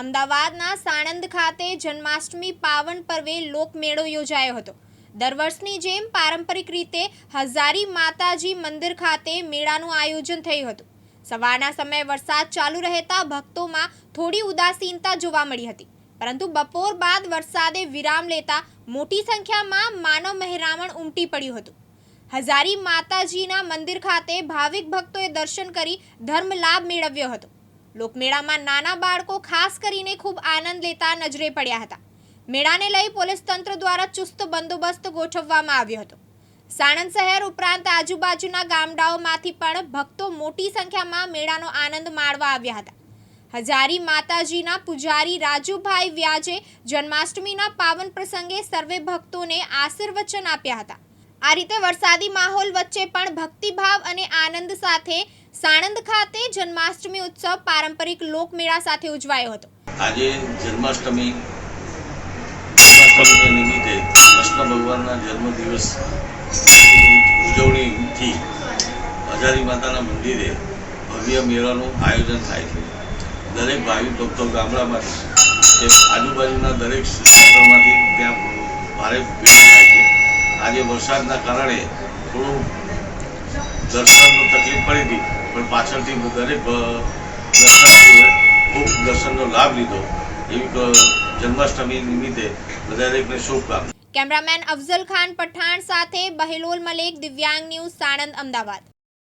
અમદાવાદના સાણંદ ખાતે જન્માષ્ટમી પાવન પર્વે લોકમેળો યોજાયો હતો. દર વર્ષની જેમ પારંપરિક રીતે હજારી માતાજી મંદિર ખાતે મેળાનું આયોજન થયું હતું. સવારના સમયે વરસાદ ચાલુ રહેતા ભક્તોમાં થોડી ઉદાસીનતા જોવા મળી હતી. પરંતુ બપોર બાદ વરસાદે વિરામ લેતા મોટી સંખ્યામાં માનવ મહેરામણ ઉમટી પડ્યું હતું. હજારી માતાજીના મંદિર ખાતે ભાવિક ભક્તોએ દર્શન કરી ધર્મ લાભ મેળવ્યો હતો. લોકમેળામાં નાના બાળકો ખાસ કરીને ખૂબ આનંદ લેતા નજરે પડ્યા હતા. મેળાને લઈ પોલીસ તંત્ર દ્વારા ચુસ્ત બંદોબસ્ત ગોઠવવામાં આવ્યો હતો. સાણંદ શહેર ઉપરાંત આજુબાજુના ગામડાઓમાંથી પણ ભક્તો મોટી સંખ્યામાં મેળાનો આનંદ માણવા આવ્યા હતા. હજારી માતાજીના પૂજારી રાજુભાઈ વ્યાજે જન્માષ્ટમીના પાવન પ્રસંગે સર્વે ભક્તોને આશીર્વચન આપ્યા હતા. આ રીતે વરસાદી માહોલ વચ્ચે પણ ભક્તિભાવ અને આનંદ સાથે સાણંદ ખાતે જન્માષ્ટમી ઉત્સવ પારંપરિક લોકમેળા સાથે ઉજવાયો હતો. આજે જન્માષ્ટમી જન્માષ્ટમીને નિમિત્તે કૃષ્ણ ભગવાનના જન્મદિવસ ઉજવણીથી હજારી માતાના મંદિરે ભવ્ય મેળાનું આયોજન થાય છે. દરેક ભાવિક ભક્તો ગામડામાંથી આજુબાજુના દરેક ક્ષેત્રમાંથી ત્યાં ભારે ભીડ થાય છે. આજે વરસાદના કારણે થોડું દર્શનનું તકલીફ પડી હતી. પણ પાછળથી દરેક દર્શનાર્થીઓએ ખૂબ દર્શનનો લાભ લીધો. એવી જન્માષ્ટમી નિમિત્તે દરેકને શુભકામના. કેમેરામેન અફઝલ ખાન પઠાણ સાથે બહેલોલ મલેક, દિવ્યાંગ ન્યૂઝ સાણંદ, અમદાવાદ.